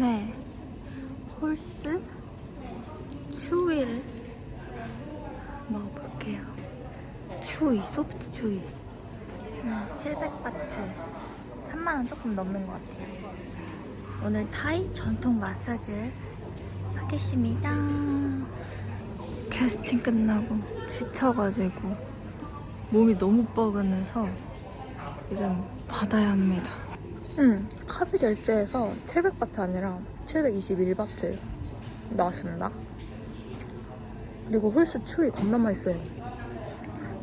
때문에 홀스 추위를 먹어볼게요. 추위, 소프트 추위. 음, 700바트. 3만원 조금 넘는 것 같아요. 오늘 타이 전통 마사지를 하겠습니다. 캐스팅 끝나고 지쳐가지고 몸이 너무 뻐근해서 이젠 받아야 합니다. 음, 카드 결제해서 700바트 아니라 721바트 나왔습니다. 그리고 홀수 추위 겁나 맛있어요.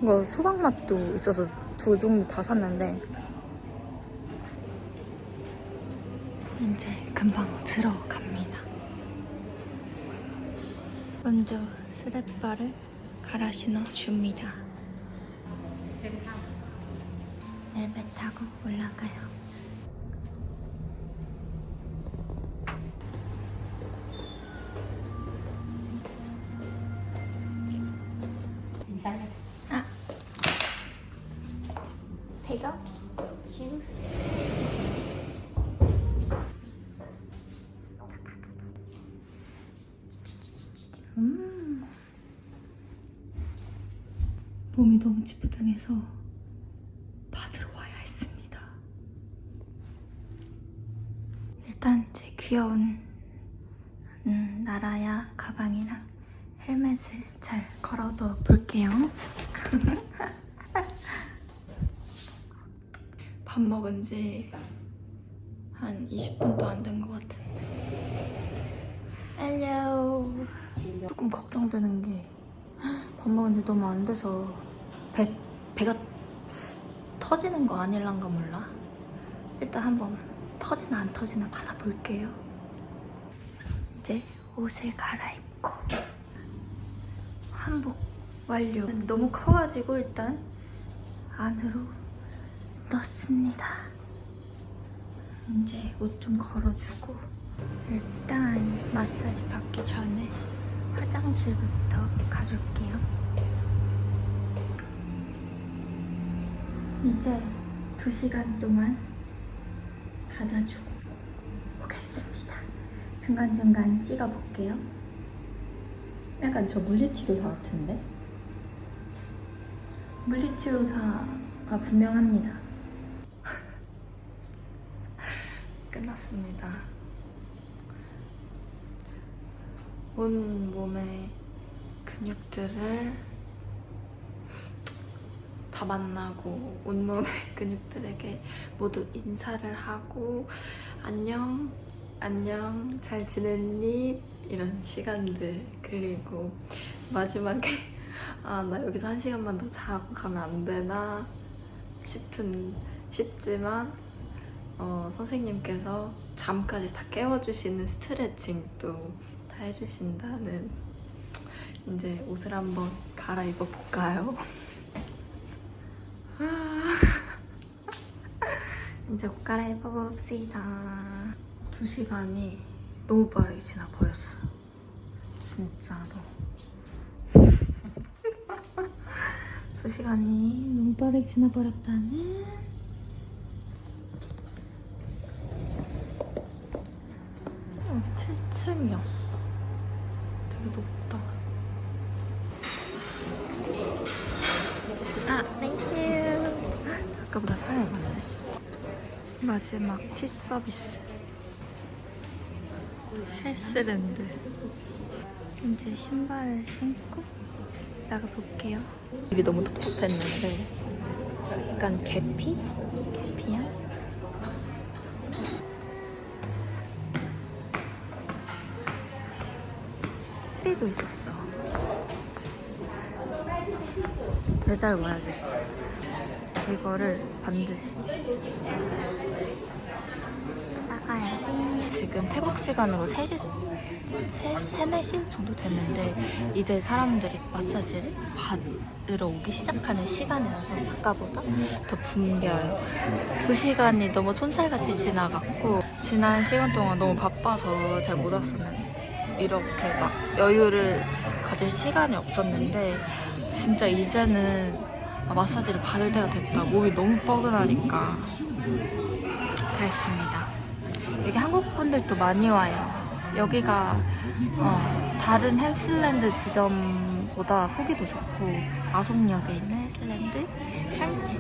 이거 수박 맛도 있어서 두 종류 다 샀는데 이제 금방 들어갑니다. 먼저 스레바를 갈아 신어 줍니다. 엘베 타고 올라가요. 몸이 너무 찌뿌둥해서 받으러 와야 했습니다. 일단 제 귀여운 음, 나라야 가방이랑 헬멧을 잘 걸어둬 볼게요. 밥 먹은 지 한 20분도 안 된 것 같은데. 헬로. 조금 걱정되는 게 밥 먹은 지 너무 안 돼서 배, 배가 터지는 거 아닐란가 몰라. 일단 한번 터지나 안 터지나 받아볼게요. 이제 옷을 갈아입고 한복 완료. 너무 커가지고 일단 안으로 넣습니다. 이제 옷 좀 걸어주고 일단 마사지 받기 전에 화장실부터 가줄게요. 이제 2시간 동안 받아주고 오겠습니다. 중간중간 찍어볼게요. 약간 저 물리치료사 같은데? 물리치료사가 분명합니다. 끝났습니다. 온 몸의 근육들을 다 만나고 온몸의 근육들에게 모두 인사를 하고 안녕 안녕 잘 지냈니 이런 시간들 그리고 마지막에 아 나 여기서 한 시간만 더 자고 가면 안 되나 싶은 싶지만 어, 선생님께서 잠까지 다 깨워주시는 스트레칭도 다 해주신다는 이제 옷을 한번 갈아입어 볼까요? 이제 옷 갈아입어 봅시다. 두 시간이 너무 빠르게 지나 버렸어요. 진짜로. 두 시간이 너무 빠르게 지나 버렸다는. 어, 7층이었어. 되게 높다. 아, 땡큐. 아까보다 사람이 많네. 마지막 티 서비스. 헬스랜드. 이제 신발을 신고 나가볼게요. 입이 너무 텁텁했는데 약간 계피? 계피향? 띠도 있었어. 배달 와야겠어. 이거를 반드시 나가야지. 지금 태국 시간으로 3시, 3, 3, 4시 정도 됐는데 이제 사람들이 마사지를 받으러 오기 시작하는 시간이라서 아까보다 더 붐벼요. 두 시간이 너무 촌살같이 지나갔고 지난 시간 동안 너무 바빠서 잘 못 왔으면 이렇게 막 여유를 가질 시간이 없었는데 진짜 이제는 아, 마사지를 받을 때가 됐다. 몸이 너무 뻐근하니까 그랬습니다. 여기 한국 분들도 많이 와요. 여기가 어, 다른 헬스랜드 지점보다 후기도 좋고 아송역에 있는 헬스랜드 상치